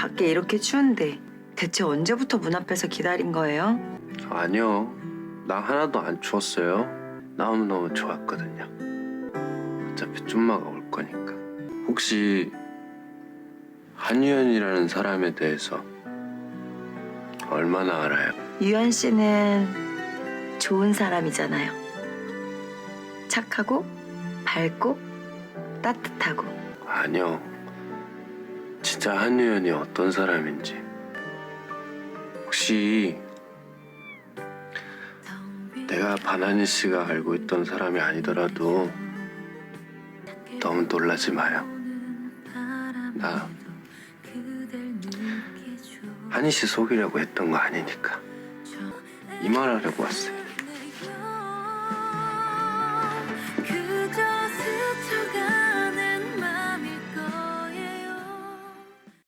밖에 이렇게 추운데 대체 언제부터 문 앞에서 기다린 거예요? 아니요. 나 하나도 안 추웠어요. 너무너무 좋았거든요. 어차피 쭌마가 올 거니까. 혹시 한유연이라는 사람에 대해서 얼마나 알아요? 유연 씨는 좋은 사람이잖아요. 착하고 밝고 따뜻하고 아니요. 진짜 한유연이 어떤 사람인지. 혹시 내가 바나니 씨가 알고 있던 사람이 아니더라도 너무 놀라지 마요. 나 한희 씨 속이려고 했던 거 아니니까 이 말 하려고 왔어요.